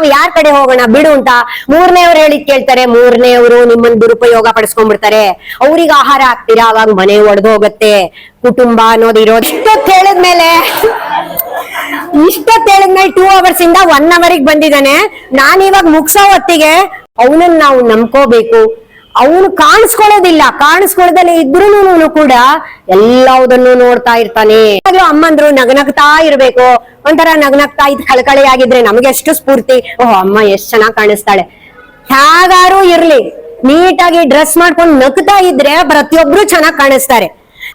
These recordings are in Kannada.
ನಾವ್ ಯಾರ್ ಕಡೆ ಹೋಗೋಣ? ಬಿಡು ಅಂತ ಮೂರನೇವ್ರು ಹೇಳಿದ್ ಕೇಳ್ತಾರೆ. ಮೂರನೇವ್ರು ನಿಮ್ಮನ್ ದುರುಪಯೋಗ ಪಡಿಸ್ಕೊಂಡ್ಬಿಡ್ತಾರೆ. ಅವ್ರಿಗೆ ಆಹಾರ ಹಾಕ್ತೀರಾ? ಅವಾಗ ಮನೆ ಒಡೆದು ಹೋಗತ್ತೆ. ಕುಟುಂಬ ಅನ್ನೋದು ಇರೋದು. ಇಷ್ಟೊತ್ತು ಹೇಳಿದ್ಮೇಲೆ ಇಷ್ಟೊತ್ತು ಹೇಳಿದ್ಮೇಲೆ ಟೂ ಅವರ್ಸ್ ಇಂದ ಒನ್ ಅವರಿಗೆ ಬಂದಿದ್ದಾನೆ. ನಾನ್ ಮುಗ್ಸೋ ಹೊತ್ತಿಗೆ ಅವನನ್ನ ನಾವು ನಂಬ್ಕೋಬೇಕು. ಅವನು ಕಾಣಿಸ್ಕೊಳ್ಳೋದಿಲ್ಲ. ಕಾಣಿಸ್ಕೊಳ್ಳೋದಲ್ಲೇ ಇದ್ರೂನು ಕೂಡ ಎಲ್ಲವುದನ್ನು ನೋಡ್ತಾ ಇರ್ತಾನೆ. ಅಮ್ಮಂದ್ರು ನಗನಗ್ತಾ ಇರ್ಬೇಕು. ಒಂಥರ ನಗನಗ್ತಾ ಇದ್ ಕಳಕಳಿ ಆಗಿದ್ರೆ ನಮ್ಗೆ ಎಷ್ಟು ಸ್ಫೂರ್ತಿ. ಓಹ್, ಅಮ್ಮ ಎಷ್ಟ್ ಚೆನ್ನಾಗ್ ಕಾಣಿಸ್ತಾಳೆ. ಹೇಗಾರು ಇರ್ಲಿ. ನೀಟಾಗಿ ಡ್ರೆಸ್ ಮಾಡ್ಕೊಂಡು ನಗ್ತಾ ಇದ್ರೆ ಪ್ರತಿಯೊಬ್ರು ಚೆನ್ನಾಗ್ ಕಾಣಿಸ್ತಾರೆ.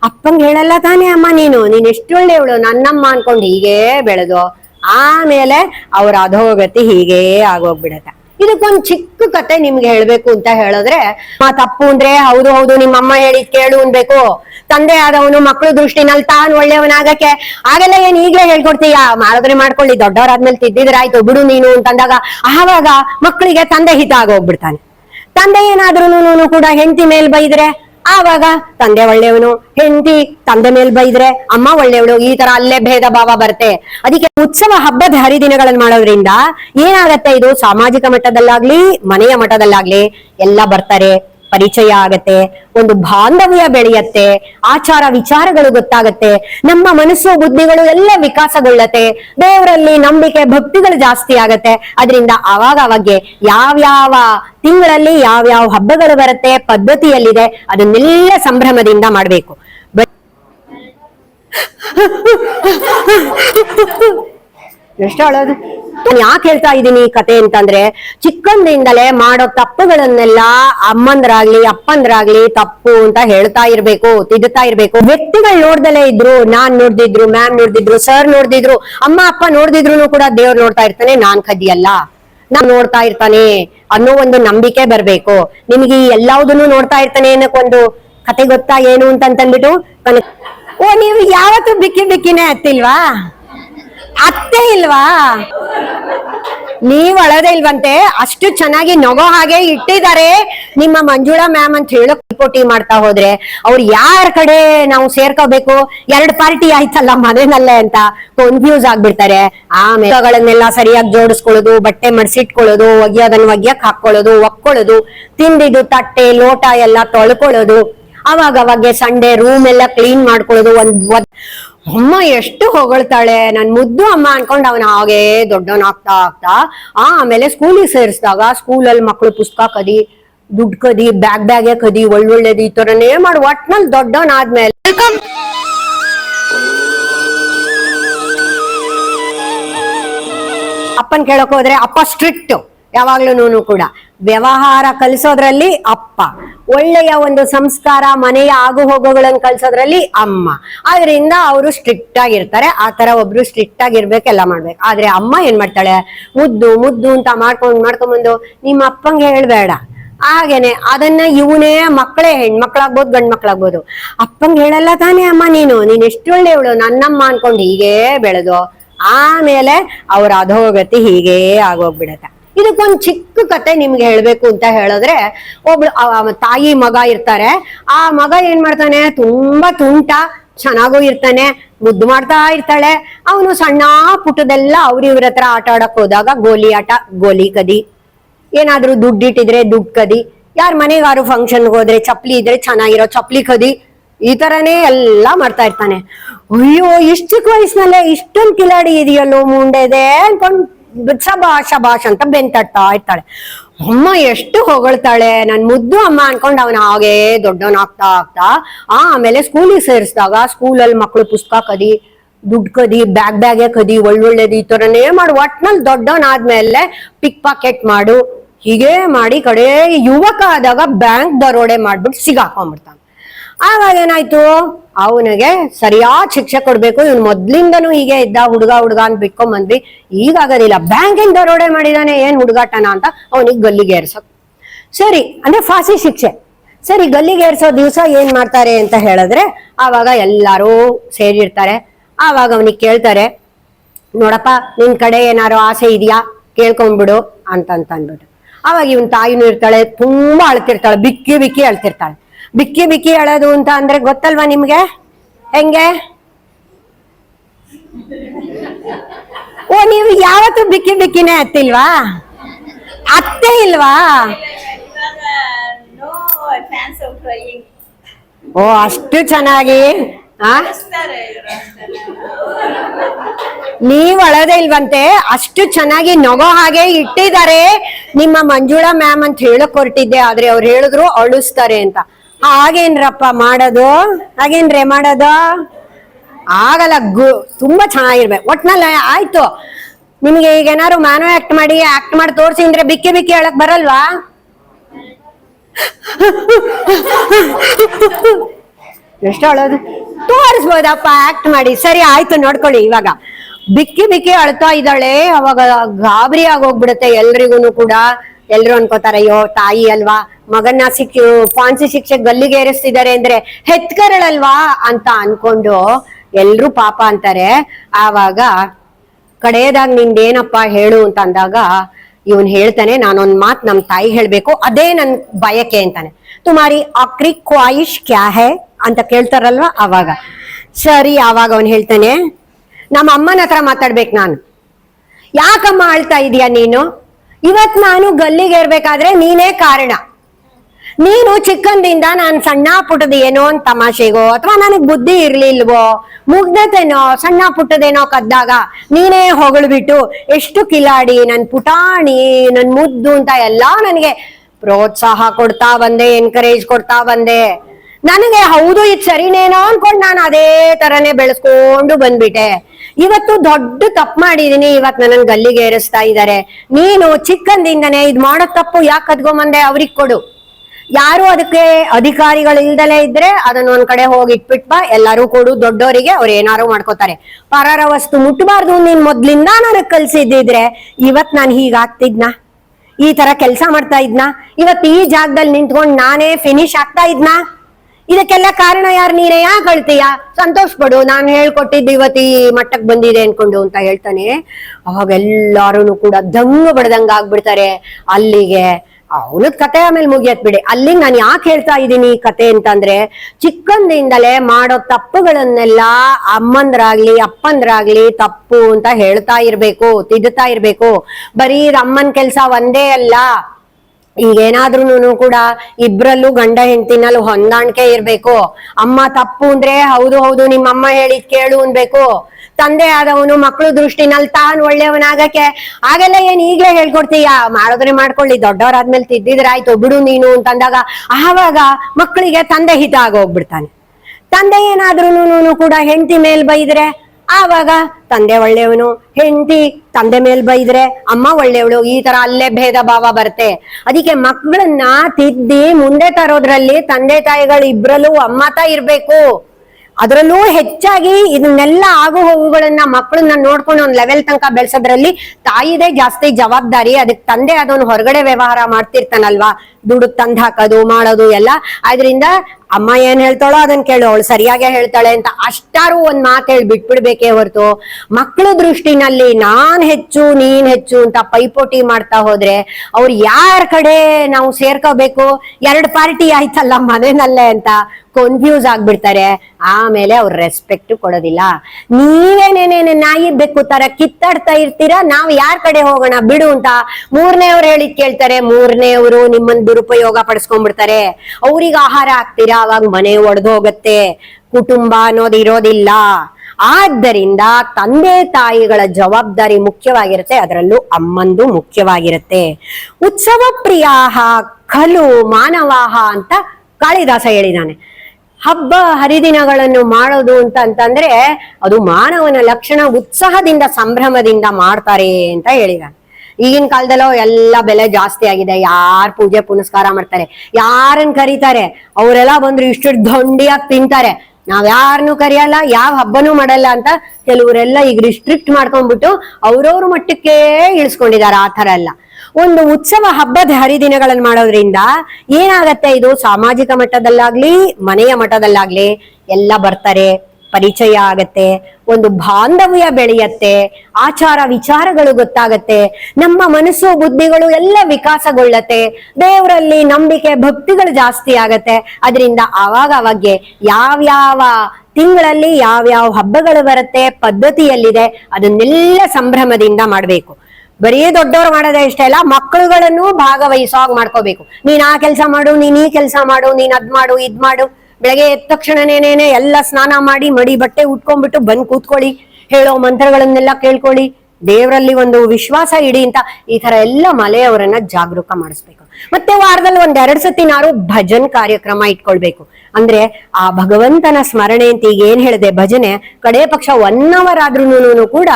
ಅಪ್ಪಂಗೆ ಹೇಳಲ್ಲ ತಾನೇ ಅಮ್ಮ ನೀನು. ನೀನ್ ಎಷ್ಟು ಒಳ್ಳೆಯವಳು ನನ್ನಮ್ಮ ಅನ್ಕೊಂಡು ಹೀಗೇ ಬೆಳೆದು, ಆಮೇಲೆ ಅವ್ರ ಅಧೋಗತಿ ಹೀಗೆ ಆಗೋಗ್ಬಿಡತ್ತೆ. ಇದಕ್ಕೊಂದ್ ಚಿಕ್ಕ ಕತೆ ನಿಮ್ಗೆ ಹೇಳ್ಬೇಕು ಅಂತ ಹೇಳಿದ್ರೆ ಆ ತಪ್ಪು ಅಂದ್ರೆ ಹೌದು ಹೌದು, ನಿಮ್ಮಮ್ಮ ಹೇಳಿದ್ ಕೇಳು ಅನ್ಬೇಕು. ತಂದೆ ಆದವನು ಮಕ್ಕಳು ದೃಷ್ಟಿನಲ್ಲಿ ತಾನು ಒಳ್ಳೆಯವನಾಗಕ್ಕೆ ಆಗೆಲ್ಲ, ಏನ್ ಈಗ್ಲೇ ಹೇಳ್ಕೊಡ್ತೀಯ? ಮಾಡಿದ್ರೆ ಮಾಡ್ಕೊಳ್ಳಿ, ದೊಡ್ಡವರಾದ್ಮೇಲೆ ತಿದ್ದಿದ್ರೆ ಆಯ್ತು ಬಿಡು ನೀನು ಅಂತಂದಾಗ ಆವಾಗ ಮಕ್ಕಳಿಗೆ ತಂದೆ ಹಿತ ಆಗೋಗ್ಬಿಡ್ತಾನೆ. ತಂದೆ ಏನಾದ್ರೂ ಕೂಡ ಹೆಂಡತಿ ಮೇಲ್ ಬೈದ್ರೆ ಆವಾಗ ತಂದೆ ಒಳ್ಳೆಯವನು, ಹೆಂಡತಿ ತಂದೆ ಮೇಲ್ ಬೈದ್ರೆ ಅಮ್ಮ ಒಳ್ಳೆಯವಳು, ಈ ತರ ಅಲ್ಲೇ ಭೇದ ಭಾವ ಬರುತ್ತೆ. ಅದಕ್ಕೆ ಉತ್ಸವ ಹಬ್ಬದ ಹರಿದಿನಗಳನ್ನು ಮಾಡೋದ್ರಿಂದ ಏನಾಗತ್ತೆ ಇದು ಸಾಮಾಜಿಕ ಮಟ್ಟದಲ್ಲಾಗ್ಲಿ, ಮನೆಯ ಮಟ್ಟದಲ್ಲಾಗ್ಲಿ ಎಲ್ಲ ಬರ್ತಾರೆ. ಪರಿಚಯ ಆಗತ್ತೆ, ಒಂದು ಬಾಂಧವ್ಯ ಬೆಳೆಯತ್ತೆ, ಆಚಾರ ವಿಚಾರಗಳು ಗೊತ್ತಾಗತ್ತೆ, ನಮ್ಮ ಮನಸ್ಸು, ಬುದ್ಧಿಗಳು ಎಲ್ಲ ವಿಕಾಸಗೊಳ್ಳತ್ತೆ, ದೇವರಲ್ಲಿ ನಂಬಿಕೆ, ಭಕ್ತಿಗಳು ಜಾಸ್ತಿ ಆಗತ್ತೆ. ಅದರಿಂದ ಅವಾಗ ಯಾವ್ಯಾವ ತಿಂಗಳಲ್ಲಿ ಯಾವ್ಯಾವ ಹಬ್ಬಗಳು ಬರುತ್ತೆ, ಪದ್ಧತಿಯಲ್ಲಿದೆ, ಅದನ್ನೆಲ್ಲ ಸಂಭ್ರಮದಿಂದ ಮಾಡ್ಬೇಕು. ಎಷ್ಟು ಅಳೋದು ಯಾಕೆ ಹೇಳ್ತಾ ಇದ್ದೀನಿ ಈ ಕತೆ ಅಂತಂದ್ರೆ ಚಿಕ್ಕಂದಿಂದಲೇ ಮಾಡೋ ತಪ್ಪುಗಳನ್ನೆಲ್ಲ ಅಮ್ಮಂದ್ರಾಗ್ಲಿ, ಅಪ್ಪಂದ್ರಾಗ್ಲಿ ತಪ್ಪು ಅಂತ ಹೇಳ್ತಾ ಇರ್ಬೇಕು, ತಿದ್ದುತ್ತಾ ಇರ್ಬೇಕು. ವ್ಯಕ್ತಿಗಳು ನೋಡ್ದಲೇ ಇದ್ರು, ನಾನ್ ನೋಡ್ದಿದ್ರು, ಮ್ಯಾಮ್ ನೋಡ್ದಿದ್ರು, ಸರ್ ನೋಡ್ದಿದ್ರು, ಅಮ್ಮ, ಅಪ್ಪ ನೋಡ್ದಿದ್ರು ಕೂಡ ದೇವ್ರು ನೋಡ್ತಾ ಇರ್ತಾನೆ, ನಾನ್ ಕದಿಯಲ್ಲ ನಾನ್ ನೋಡ್ತಾ ಇರ್ತಾನೆ ಅನ್ನೋ ಒಂದು ನಂಬಿಕೆ ಬರ್ಬೇಕು. ನಿಮ್ಗೆ ಈ ಎಲ್ಲಾವುದನ್ನು ನೋಡ್ತಾ ಇರ್ತಾನೆ ಅನ್ನಕ್ಕೊಂದು ಕತೆ ಗೊತ್ತಾ ಏನು ಅಂತ ಅಂತಂದ್ಬಿಟ್ಟು ಓ, ನೀವು ಯಾವತ್ತು ಬಿಕ್ಕಿ ಬಿಕ್ಕಿನೇ ಹತ್ತಿಲ್ವಾ ಅತ್ತೆ ಇಲ್ವಾ? ನೀವ್ ಅಳದೇ ಇಲ್ವಂತೆ, ಅಷ್ಟು ಚೆನ್ನಾಗಿ ನಗೋ ಹಾಗೆ ಇಟ್ಟಿದ್ದಾರೆ ನಿಮ್ಮ ಮಂಜುಳಾ ಮ್ಯಾಮ್ ಅಂತ ಹೇಳೋ ಪೋಟಿ ಮಾಡ್ತಾ ಹೋದ್ರೆ. ಅವ್ರು ಯಾರ ಕಡೆ ನಾವು ಸೇರ್ಕೋಬೇಕು? ಎರಡ್ ಪಾರ್ಟಿ ಆಯ್ತಲ್ಲ ಮನೆಯಲ್ಲೇ ಅಂತ ಕನ್ಫ್ಯೂಸ್ ಆಗ್ಬಿಡ್ತಾರೆ. ಆ ಆಮೇಲೆಗಳನ್ನೆಲ್ಲ ಸರಿಯಾಗಿ ಜೋಡಿಸ್ಕೊಳ್ಳೋದು, ಬಟ್ಟೆ ಮಡ್ಸಿಟ್ಕೊಳ್ಳೋದು ಒಗ್ಯೋದನ್ನ ಒಗ್ಯಕ್ ಹಾಕೊಳ್ಳೋದು ಒಕ್ಕೊಳ್ಳೋದು ತಿಂದಿದ್ದು ತಟ್ಟೆ, ಲೋಟ ಎಲ್ಲ ತೊಳ್ಕೊಳ್ಳೋದು. ಅವಾಗ ಅವಾಗೆ ಸಂಡೆ ರೂಮ್ ಎಲ್ಲ ಕ್ಲೀನ್ ಮಾಡ್ಕೊಳ್ಳೋದು ಒದ್- ಅಮ್ಮ ಎಷ್ಟು ಹೊಗಳ್ತಾಳೆ? ನನ್ ಮುದ್ದು ಅಮ್ಮ ಅನ್ಕೊಂಡ್ ಅವನ ಹಾಗೆ ದೊಡ್ಡವನಾಗ್ತಾ ಆಗ್ತಾ ಆಮೇಲೆ ಸ್ಕೂಲಿಗೆ ಸೇರಿಸಿದಾಗ ಸ್ಕೂಲಲ್ಲಿ ಮಕ್ಳು ಪುಸ್ತಕ ಕದಿ ದುಡ್ಡು ಕದಿ ಬ್ಯಾಗ್ ಬ್ಯಾಗೆ ಕದಿ ಒಳ್ಳೊಳ್ಳೇದು ಈ ತರನೇ ಮಾಡಿ. ಒಟ್ನಲ್ಲಿ ದೊಡ್ಡವನಾದ್ಮೇಲೆ ಅಪ್ಪನ್ ಕೇಳಕ್ ಹೋದ್ರೆ ಅಪ್ಪ ಸ್ಟ್ರಿಕ್ಟ್ ಯಾವಾಗ್ಲೂ ಕೂಡ. ವ್ಯವಹಾರ ಕಲಿಸೋದ್ರಲ್ಲಿ ಅಪ್ಪ. ಒಳ್ಳೆಯ ಒಂದು ಸಂಸ್ಕಾರ, ಮನೆಯ ಆಗು ಹೋಗುಗಳನ್ನು ಕಲಿಸೋದ್ರಲ್ಲಿ ಅಮ್ಮ. ಆದ್ರಿಂದ ಅವರು ಸ್ಟ್ರಿಕ್ಟ್ ಆಗಿರ್ತಾರೆ. ಆ ತರ ಒಬ್ರು ಸ್ಟ್ರಿಕ್ಟ್ ಆಗಿರ್ಬೇಕು, ಎಲ್ಲ ಮಾಡ್ಬೇಕು. ಆದ್ರೆ ಅಮ್ಮ ಏನ್ ಮಾಡ್ತಾಳೆ? ಮುದ್ದು ಮುದ್ದು ಅಂತ ಮಾಡ್ಕೊಂಡ್ ಮಾಡ್ಕೊಂಡ್ಬಂದು ನಿಮ್ಮ ಅಪ್ಪಂಗೆ ಹೇಳ್ಬೇಡ. ಹಾಗೇನೆ, ಅದನ್ನ ಇವನೇ ಮಕ್ಕಳೇ, ಹೆಣ್ಮಕ್ಳಾಗ್ಬೋದು ಗಂಡ್ ಮಕ್ಳಾಗ್ಬೋದು ಅಪ್ಪಂಗೆ ಹೇಳಲ್ಲ ತಾನೇ ಅಮ್ಮ ನೀನು. ನೀನ್ ಎಷ್ಟು ಒಳ್ಳೆಯವಳು. ನನ್ನಮ್ಮ ಅನ್ಕೊಂಡು ಹೀಗೆ ಬೆಳೆದು, ಆಮೇಲೆ ಅವ್ರ ಅಧೋಗತಿ ಹೀಗೆ ಆಗೋಗ್ಬಿಡತ್ತೆ. ಇದಕ್ಕೊಂದ್ ಚಿಕ್ಕ ಕತೆ ನಿಮ್ಗೆ ಹೇಳ್ಬೇಕು ಅಂತ ಹೇಳಿದ್ರೆ, ಒಬ್ಳು ತಾಯಿ ಮಗ ಇರ್ತಾರೆ. ಆ ಮಗ ಏನ್ ಮಾಡ್ತಾನೆ? ತುಂಬಾ ತುಂಟ, ಚೆನ್ನಾಗೂ ಇರ್ತಾನೆ, ಮುದ್ದು ಮಾಡ್ತಾ ಇರ್ತಾಳೆ. ಅವನು ಸಣ್ಣ ಪುಟ್ಟದೆಲ್ಲ ಅವ್ರ ಇವ್ರ ಹತ್ರ ಆಟ ಆಡಕ್ ಹೋದಾಗ ಗೋಲಿ ಆಟ, ಗೋಲಿ ಕದಿ. ಏನಾದ್ರೂ ದುಡ್ಡು ಇಟ್ಟಿದ್ರೆ ದುಡ್ಡು ಕದಿ. ಯಾರ ಮನೆಗಾರು ಫಂಕ್ಷನ್ ಹೋದ್ರೆ ಚಪ್ಲಿ ಇದ್ರೆ ಚೆನ್ನಾಗಿರೋ ಚಪ್ಲಿ ಕದಿ. ಈ ತರನೇ ಎಲ್ಲಾ ಮಾಡ್ತಾ ಇರ್ತಾನೆ. ಅಯ್ಯೋ, ಇಷ್ಟು ಚಿಕ್ಕ ವಯಸ್ಸಿನಲ್ಲೇ ಇಷ್ಟೊಂದು ಕಿಲಾಡಿ ಇದೆಯಲ್ಲೋ, ಮುಂಡೆದೆ ಅನ್ಕೊಂಡ್ ಶಬಾಷ್ ಶಬಾಷ್ ಅಂತ ಬೆಂತಡ್ತಾ ಇರ್ತಾಳೆ. ಅಮ್ಮ ಎಷ್ಟು ಹೊಗಳ್ತಾಳೆ. ನನ್ ಮುದ್ದು ಅಮ್ಮ ಅನ್ಕೊಂಡ್ ಅವನ ಹಾಗೆ ದೊಡ್ಡವನಾಗ್ತಾ ಆಗ್ತಾ ಆಮೇಲೆ ಸ್ಕೂಲಿಗೆ ಸೇರಿಸಿದಾಗ ಸ್ಕೂಲಲ್ಲಿ ಮಕ್ಕಳು ಪುಸ್ತಕ ಕದಿ, ದುಡ್ಡು ಕದಿ ಬ್ಯಾಗ್ ಬ್ಯಾಗೆ ಕದಿ, ಒಳ್ಳೊಳ್ಳೇದು ಈ ತರನೇ ಮಾಡು. ಒಟ್ನಲ್ಲಿ ದೊಡ್ಡವನಾದ್ಮೇಲೆ ಪಿಕ್ ಪಾಕೆಟ್ ಮಾಡು. ಹೀಗೆ ಮಾಡಿ ಕಡೆ ಯುವಕ ಆದಾಗ ಬ್ಯಾಂಕ್ ದರೋಡೆ ಮಾಡ್ಬಿಟ್ಟು ಸಿಗಾಕೊಂಡ್ಬಿಡ್ತಾನೆ. ಆವಾಗ ಏನಾಯ್ತು ಅವನಿಗೆ ಸರಿಯಾದ ಶಿಕ್ಷೆ ಕೊಡ್ಬೇಕು. ಇವ್ನು ಮೊದ್ಲಿಂದನೂ ಹೀಗೆ ಇದ್ದ, ಹುಡುಗ ಹುಡುಗ ಅಂತ ಬಿಟ್ಕೊಂಬಂದ್ವಿ. ಈಗ ಆಗೋದಿಲ್ಲ ದರೋಡೆ ಮಾಡಿದಾನೆ ಏನ್ ಹುಡುಗಾಟನ ಅಂತ ಅವನಿಗೆ ಗಲ್ಲಿಗೆ ಏರ್ಸೋದು. ಸರಿ, ಅಂದ್ರೆ ಫಾಸಿ ಶಿಕ್ಷೆ. ಸರಿ, ಗಲ್ಲಿಗೆ ಏರ್ಸೋ ದಿವಸ ಏನ್ ಮಾಡ್ತಾರೆ ಅಂತ ಹೇಳಿದ್ರೆ, ಆವಾಗ ಎಲ್ಲಾರು ಸೇರಿರ್ತಾರೆ. ಆವಾಗ ಅವನಿಗೆ ಕೇಳ್ತಾರೆ, ನೋಡಪ್ಪ, ನಿನ್ ಕಡೆ ಏನಾರು ಆಸೆ ಇದೆಯಾ? ಕೇಳ್ಕೊಂಡ್ಬಿಡು ಅಂತಂತ ಅಂದ್ಬಿಟ್ಟು ಅವಾಗ ಇವನ್ ತಾಯಿನೂ ಇರ್ತಾಳೆ, ತುಂಬಾ ಅಳ್ತಿರ್ತಾಳೆ, ಬಿಕ್ಕಿ ಬಿಕ್ಕಿ ಅಳ್ತಿರ್ತಾಳೆ. ಬಿಕ್ಕಿ ಬಿಕ್ಕಿ ಹೇಳೋದು ಅಂತ ಅಂದ್ರೆ ಗೊತ್ತಲ್ವಾ ನಿಮ್ಗೆ? ಹೆಂಗೆ? ಓ ನೀವು ಯಾವತ್ತು ಬಿಕ್ಕಿ ಬಿಕ್ಕಿನೇ ಹತ್ತಿಲ್ವಾ? ಅತ್ತೇ ಇಲ್ವಾ? ಓ ಅಷ್ಟು ಚೆನ್ನಾಗಿ ಆ? ನೀವ್ ಅಳದೇ ಇಲ್ವಂತೆ ಅಷ್ಟು ಚೆನ್ನಾಗಿ ನಗೋ ಹಾಗೆ ಇಟ್ಟಿದ್ದಾರೆ ನಿಮ್ಮ ಮಂಜುಳಾ ಮ್ಯಾಮ್ ಅಂತ ಹೇಳಕ್ ಹೊರಟಿದ್ದೆ ಆದ್ರೆ ಅವ್ರು ಹೇಳಿದ್ರು ಅಳಿಸ್ತಾರೆ ಅಂತ. ಹಾಗೇನ್ರಪ್ಪ ಮಾಡೋದು? ಹಾಗೇನ್ರಿ ಮಾಡೋದು? ಆಗಲ್ಲ ಗು, ತುಂಬಾ ಚೆನ್ನಾಗಿರ್ಬೇಕು. ಒಟ್ನಲ್ಲಿ ಆಯ್ತು. ನಿಮ್ಗೆ ಈಗ ಏನಾರು ಮ್ಯಾನೋ ಆಕ್ಟ್ ಮಾಡಿ ಆಕ್ಟ್ ಮಾಡಿ ತೋರಿಸಿ ಅಂದ್ರೆ ಬಿಕ್ಕಿ ಬಿಕ್ಕಿ ಹೇಳಕ್ ಬರಲ್ವಾ? ಎಷ್ಟು ಅಳೋದು. ತೋರಿಸ್ಬೋದಪ್ಪ ಆಕ್ಟ್ ಮಾಡಿ. ಸರಿ, ಆಯ್ತು ನೋಡ್ಕೊಳ್ಳಿ ಇವಾಗ. ಬಿಕ್ಕಿ ಬಿಕ್ಕಿ ಅಳ್ತಾ ಇದ್ದಾಳೆ. ಅವಾಗ ಗಾಬರಿ ಆಗೋಗ್ಬಿಡುತ್ತೆ ಎಲ್ರಿಗೂ ಕೂಡ. ಎಲ್ರು ಅನ್ಕೋತಾರ, ಅಯ್ಯೋ, ತಾಯಿ ಅಲ್ವಾ? ಮಗನ್ನ ಸಿಕ್ಕಿ ಫಾನ್ಸಿ ಶಿಕ್ಷೆ ಗಲ್ಲಿಗೆ ಏರಿಸ್ತಿದ್ದಾರೆ ಅಂದ್ರೆ ಹೆತ್ಕರಳಲ್ವಾ ಅಂತ ಅನ್ಕೊಂಡು ಎಲ್ರು ಪಾಪ ಅಂತಾರೆ. ಆವಾಗ ಕಡೆಯದಾಗ ನಿಂದೇನಪ್ಪ ಹೇಳು ಅಂತ ಅಂದಾಗ ಇವನ್ ಹೇಳ್ತಾನೆ, ನಾನೊಂದ್ ಮಾತ್ ನಮ್ ತಾಯಿ ಹೇಳ್ಬೇಕು, ಅದೇ ನನ್ ಬಯಕೆ ಅಂತಾನೆ. ತುಮಾರಿ ಅಕ್ರಿ ಕ್ವಾಯಿಶ್ ಕ್ಯಾ ಹೇ ಅಂತ ಕೇಳ್ತಾರಲ್ವಾ ಅವಾಗ. ಸರಿ, ಆವಾಗ ಅವನ್ ಹೇಳ್ತಾನೆ ನಮ್ಮ ಅಮ್ಮನ ಹತ್ರ ಮಾತಾಡ್ಬೇಕು ನಾನು. ಯಾಕಮ್ಮ ಆಳ್ತಾ ಇದೀಯ ನೀನು? ಇವತ್ ನಾನು ಗಲ್ಲಿಗೆ ಇರ್ಬೇಕಾದ್ರೆ ನೀನೇ ಕಾರಣ. ನೀನು ಚಿಕ್ಕಂದಿಂದ ನಾನು ಸಣ್ಣ ಪುಟ್ಟದ ಏನೋ ಒಂದ್ ತಮಾಷೆಗೋ, ಅಥವಾ ನನಗ್ ಬುದ್ಧಿ ಇರ್ಲಿಲ್ವೋ, ಮುಗ್ಧತೆನೋ, ಸಣ್ಣ ಪುಟ್ಟದೇನೋ ಕದ್ದಾಗ ನೀನೇ ಹೊಗಳ್ಬಿಟ್ಟು, ಎಷ್ಟು ಕಿಲಾಡಿ, ನನ್ ಪುಟಾಣಿ, ನನ್ ಮುದ್ದು ಅಂತ ಎಲ್ಲಾ ನನಗೆ ಪ್ರೋತ್ಸಾಹ ಕೊಡ್ತಾ ಬಂದೆ ಎನ್ಕರೇಜ್ ಕೊಡ್ತಾ ಬಂದೆ. ನನಗೆ ಹೌದು, ಇದು ಸರಿನೇನೋ ಅನ್ಕೊಂಡು ನಾನು ಅದೇ ತರನೇ ಬೆಳೆಸ್ಕೊಂಡು ಬಂದ್ಬಿಟ್ಟೆ. ಇವತ್ತು ದೊಡ್ಡ ತಪ್ಪು ಮಾಡಿದೀನಿ, ಇವತ್ ನನ್ನ ಗಲ್ಲಿಗೆ ಏರಿಸ್ತಾ ಇದ್ದಾರೆ ನೀನು ಚಿಕ್ಕಂದಿಂದನೇ ಇದ್ ಮಾಡೋ ತಪ್ಪು ಯಾಕೆ ಕದ್ಕೊಂಬಂದೆ, ಅವ್ರಿಗೆ ಕೊಡು. ಯಾರು ಅದಕ್ಕೆ ಅಧಿಕಾರಿಗಳು ಇಲ್ದಲೇ ಇದ್ರೆ ಅದನ್ನ ಒಂದ್ ಕಡೆ ಹೋಗಿ ಇಟ್ಬಿಟ್ ಬಾ, ಎಲ್ಲಾರು ಕೊಡು ದೊಡ್ಡವರಿಗೆ ಅವ್ರು ಏನಾರು ಮಾಡ್ಕೋತಾರೆ. ಪರರ ವಸ್ತು ಮುಟ್ಬಾರ್ದು ನೀನ್ ಮೊದ್ಲಿಂದ ನನಗ್ ಕಲ್ಸಿದ್ದಿದ್ರೆ, ಇವತ್ ನಾನ್ ಹೀಗಾಗ್ತಿದ್ನಾ ಈ ತರ ಕೆಲಸ ಮಾಡ್ತಾ ಇದ್ನಾ? ಇವತ್ ಈ ಜಾಗದಲ್ಲಿ ನಿಂತ್ಕೊಂಡ್ ನಾನೇ ಫಿನಿಶ್ ಆಗ್ತಾ ಇದ್ನಾ? ಇದಕ್ಕೆಲ್ಲ ಕಾರಣ ಯಾರು, ನೀನೇ ಯಾಕೆ ಅಳ್ತೀಯ? ಸಂತೋಷ ಪಡು, ನಾನು ಹೇಳ್ಕೊಟ್ಟಿದ್ದು ಇವತ್ತು ಈ ಮಟ್ಟಕ್ಕೆ ಬಂದಿದೆ ಅನ್ಕೊಂಡು ಅಂತ ಹೇಳ್ತಾನೆ. ಅವಾಗ ಕೂಡ ದಂಗ ಬಡ್ದಂಗ ಆಗ್ಬಿಡ್ತಾರೆ ಅಲ್ಲಿಗೆ. ಅವನದ್ ಕತೆ ಆಮೇಲೆ ಮುಗಿಯತ್ ಬಿಡಿ. ಅಲ್ಲಿ ನಾನು ಯಾಕೆ ಹೇಳ್ತಾ ಇದ್ದೀನಿ ಈ ಕತೆ ಅಂತಂದ್ರೆ ಚಿಕ್ಕಂದಿಂದಲೇ ಮಾಡೋ ತಪ್ಪುಗಳನ್ನೆಲ್ಲ ಅಮ್ಮಂದ್ರಾಗ್ಲಿ, ಅಪ್ಪಂದ್ರಾಗ್ಲಿ ತಪ್ಪು ಅಂತ ಹೇಳ್ತಾ ಇರ್ಬೇಕು ತಿದ್ದುತ್ತಾ ಇರ್ಬೇಕು. ಬರೀ ಅಮ್ಮನ್ ಕೆಲ್ಸ ಒಂದೇ ಅಲ್ಲ. ಈಗೇನಾದ್ರೂ ಕೂಡ ಇಬ್ರಲ್ಲೂ ಗಂಡ ಹೆಂಡತಿನಲ್ಲಿ ಹೊಂದಾಣಿಕೆ ಇರ್ಬೇಕು. ಅಮ್ಮ ತಪ್ಪು ಅಂದ್ರೆ ಹೌದು ಹೌದು ನಿಮ್ಮ ಅಮ್ಮ ಹೇಳಿದ್ ಕೇಳು ಅನ್ಬೇಕು. ತಂದೆ ಆದವನು ಮಕ್ಕಳು ದೃಷ್ಟಿನಲ್ಲಿ ತಾನು ಒಳ್ಳೆಯವನಾಗಕ್ಕೆ ಆಗೆಲ್ಲ ಏನ್ ಈಗ್ಲೇ ಹೇಳ್ಕೊಡ್ತೀಯ? ಮಾಡಿದ್ರೆ ಮಾಡ್ಕೊಳ್ಳಿ, ದೊಡ್ಡವರಾದ್ಮೇಲೆ ತಿದ್ದಿದ್ರಾಯ್ತು, ಬಿಡು ನೀನು ಅಂತಂದಾಗ ಆವಾಗ ಮಕ್ಕಳಿಗೆ ತಂದೆ ಹಿತ ಆಗೋಗ್ಬಿಡ್ತಾನೆ. ತಂದೆ ಏನಾದ್ರೂ ಕೂಡ ಹೆಂಡತಿ ಮೇಲ್ ಬೈದ್ರೆ ಆವಾಗ ತಂದೆ ಒಳ್ಳೆಯವನು, ಹೆಂಡತಿ ತಂದೆ ಮೇಲ್ ಬೈದ್ರೆ ಅಮ್ಮ ಒಳ್ಳೆಯವಳು, ಈ ತರ ಅಲ್ಲೇ ಭೇದ ಭಾವ ಬರುತ್ತೆ. ಅದಕ್ಕೆ ಮಕ್ಕಳನ್ನ ತಿದ್ದಿ ಮುಂದೆ ತರೋದ್ರಲ್ಲಿ ತಂದೆ ತಾಯಿಗಳು ಇಬ್ರಲ್ಲೂ ಒಮ್ಮತ ಇರ್ಬೇಕು. ಅದರಲ್ಲೂ ಹೆಚ್ಚಾಗಿ ಇದನ್ನೆಲ್ಲ ಆಗು ಹೋಗುಗಳನ್ನ ಮಕ್ಕಳನ್ನ ನೋಡ್ಕೊಂಡು ಒಂದ್ ಲೆವೆಲ್ ತನಕ ಬೆಳೆಸೋದ್ರಲ್ಲಿ ತಾಯಿದೆ ಜಾಸ್ತಿ ಜವಾಬ್ದಾರಿ ಅದಕ್ಕೆ ತಂದೆ ಅದೊಂದು ಹೊರಗಡೆ ವ್ಯವಹಾರ ಮಾಡ್ತಿರ್ತಾನಲ್ವಾ? ದುಡ್ಡು ತಂದು ಹಾಕೋದು, ಮಾಡೋದು ಎಲ್ಲ. ಅದರಿಂದ ಅಮ್ಮ ಏನ್ ಹೇಳ್ತಾಳೋ ಅದನ್ನ ಕೇಳು, ಅವಳು ಸರಿಯಾಗೇ ಹೇಳ್ತಾಳೆ ಅಂತ ಅಷ್ಟಾರು ಒಂದ್ ಮಾತು ಹೇಳಿ ಬಿಟ್ಬಿಡ್ಬೇಕೇ ಹೊರತು. ಮಕ್ಕಳ ದೃಷ್ಟಿನಲ್ಲಿ ನಾನ್ ಹೆಚ್ಚು, ನೀನ್ ಹೆಚ್ಚು ಅಂತ ಪೈಪೋಟಿ ಮಾಡ್ತಾ ಹೋದ್ರೆ ಅವ್ರು ಯಾರ ಕಡೆ ನಾವು ಸೇರ್ಕೋಬೇಕು? ಎರಡ್ ಪಾರ್ಟಿ ಆಯ್ತಲ್ಲ ಮನೆಯಲ್ಲೇ ಅಂತ ಕನ್ಫ್ಯೂಸ್ ಆಗ್ಬಿಡ್ತಾರೆ. ಆಮೇಲೆ ಅವ್ರ ರೆಸ್ಪೆಕ್ಟ್ ಕೊಡೋದಿಲ್ಲ. ನೀವೇನೇನೇನೆ ನಾಯಿ ಬೆಕ್ಕು ತರ ಕಿತ್ತಾಡ್ತಾ ಇರ್ತೀರಾ? ನಾವ್ ಯಾರ್ ಕಡೆ ಹೋಗೋಣ? ಬಿಡು ಅಂತ ಮೂರನೇವ್ರು ಹೇಳಿದ್ ಕೇಳ್ತಾರೆ. ಮೂರನೇವ್ರು ನಿಮ್ಮನ್ ದುರುಪಯೋಗ ಪಡಿಸ್ಕೊಂಡ್ಬಿಡ್ತಾರೆ. ಅವ್ರಿಗೆ ಆಹಾರ ಹಾಕ್ತೀರಾ? ಅವಾಗ ಮನೆ ಒಡೆದು ಹೋಗತ್ತೆ ಕುಟುಂಬ ಅನ್ನೋದು ಇರೋದಿಲ್ಲ. ಆದ್ದರಿಂದ ತಂದೆ ತಾಯಿಗಳ ಜವಾಬ್ದಾರಿ ಮುಖ್ಯವಾಗಿರುತ್ತೆ, ಅದರಲ್ಲೂ ಅಮ್ಮಂದು ಮುಖ್ಯವಾಗಿರುತ್ತೆ. ಉತ್ಸವ ಪ್ರಿಯಾಹ ಖಲು ಮಾನವಾಹ ಅಂತ ಕಾಳಿದಾಸ ಹೇಳಿದಾನೆ ಹಬ್ಬ ಹರಿದಿನಗಳನ್ನು ಮಾಡೋದು ಅಂತ ಅಂತಂದ್ರೆ ಅದು ಮಾನವನ ಲಕ್ಷಣ ಉತ್ಸಾಹದಿಂದ, ಸಂಭ್ರಮದಿಂದ ಮಾಡ್ತಾರೆ ಅಂತ ಹೇಳಿದಾನೆ ಈಗಿನ ಕಾಲದಲ್ಲೋ ಎಲ್ಲ ಬೆಲೆ ಜಾಸ್ತಿ ಆಗಿದೆ. ಯಾರ್ ಪೂಜೆ ಪುನಸ್ಕಾರ ಮಾಡ್ತಾರೆ? ಯಾರನ್ನ ಕರೀತಾರೆ? ಅವರೆಲ್ಲ ಬಂದ್ರು ಇಷ್ಟು ದೊಂಡಿಯಾಗಿ ತಿಂತಾರೆ. ನಾವ್ ಯಾರನ್ನು ಕರಿಯಲ್ಲ, ಯಾವ ಹಬ್ಬನೂ ಮಾಡಲ್ಲ ಅಂತ ಕೆಲವರೆಲ್ಲ ಈಗ ರಿಸ್ಟ್ರಿಕ್ಟ್ ಮಾಡ್ಕೊಂಡ್ಬಿಟ್ಟು ಅವ್ರವ್ರ ಮಟ್ಟಕ್ಕೆ ಇಳಿಸ್ಕೊಂಡಿದ್ದಾರೆ ಆ ತರ ಎಲ್ಲ. ಒಂದು ಉತ್ಸವ ಹಬ್ಬದ ಹರಿದಿನಗಳನ್ನು ಮಾಡೋದ್ರಿಂದ ಏನಾಗತ್ತೆ ಇದು? ಸಾಮಾಜಿಕ ಮಟ್ಟದಲ್ಲಾಗ್ಲಿ, ಮನೆಯ ಮಟ್ಟದಲ್ಲಾಗ್ಲಿ ಎಲ್ಲ ಬರ್ತಾರೆ. ಪರಿಚಯ ಆಗತ್ತೆ ಒಂದು ಬಾಂಧವ್ಯ ಬೆಳೆಯತ್ತೆ, ಆಚಾರ ವಿಚಾರಗಳು ಗೊತ್ತಾಗತ್ತೆ, ನಮ್ಮ ಮನಸ್ಸು, ಬುದ್ಧಿಗಳು ಎಲ್ಲ ವಿಕಾಸಗೊಳ್ಳತ್ತೆ, ದೇವರಲ್ಲಿ ನಂಬಿಕೆ, ಭಕ್ತಿಗಳು ಜಾಸ್ತಿ ಆಗತ್ತೆ. ಅದರಿಂದ ಆವಾಗ ಅವಾಗೆ ಯಾವ್ಯಾವ ತಿಂಗಳಲ್ಲಿ ಯಾವ್ಯಾವ ಹಬ್ಬಗಳು ಬರುತ್ತೆ, ಪದ್ಧತಿಯಲ್ಲಿದೆ, ಅದನ್ನೆಲ್ಲ ಸಂಭ್ರಮದಿಂದ ಮಾಡಬೇಕು. ಬರೀ ದೊಡ್ಡವ್ರು ಮಾಡೋದೇ ಇಷ್ಟೇ ಅಲ್ಲ, ಮಕ್ಕಳುಗಳನ್ನು ಭಾಗವಹಿಸೋ ಮಾಡ್ಕೋಬೇಕು. ನೀನ್ ಆ ಕೆಲಸ ಮಾಡು, ನೀನ್ ಈ ಕೆಲಸ ಮಾಡು, ನೀನ್ ಅದ್ ಮಾಡು, ಇದ್ ಮಾಡು. ಬೆಳಗ್ಗೆ ಎದ್ದ ತಕ್ಷಣನೇನೇನೆ ಎಲ್ಲ ಸ್ನಾನ ಮಾಡಿ ಮಡಿ ಬಟ್ಟೆ ಉಟ್ಕೊಂಡ್ಬಿಟ್ಟು ಬಂದ್ ಕೂತ್ಕೊಳ್ಳಿ. ಹೇಳೋ ಮಂತ್ರಗಳನ್ನೆಲ್ಲ ಕೇಳ್ಕೊಳ್ಳಿ. ದೇವರಲ್ಲಿ ಒಂದು ವಿಶ್ವಾಸ ಇಡಿ ಅಂತ ಈ ತರ ಎಲ್ಲ ಮಲೆಯವರನ್ನ ಜಾಗರೂಕ ಮಾಡಿಸ್ಬೇಕು. ಮತ್ತೆ ವಾರದಲ್ಲಿ ಒಂದ್ ಎರಡ್ ಸತಿ ನಾವು ಭಜನ್ ಕಾರ್ಯಕ್ರಮ ಇಟ್ಕೊಳ್ಬೇಕು. ಅಂದ್ರೆ ಆ ಭಗವಂತನ ಸ್ಮರಣೆ ಅಂತ ಈಗ ಏನ್ ಹೇಳಿದೆ, ಭಜನೆ ಕಡೆ ಪಕ್ಷ ಒನ್ ಅವರ್ ಆದ್ರೂ ಕೂಡ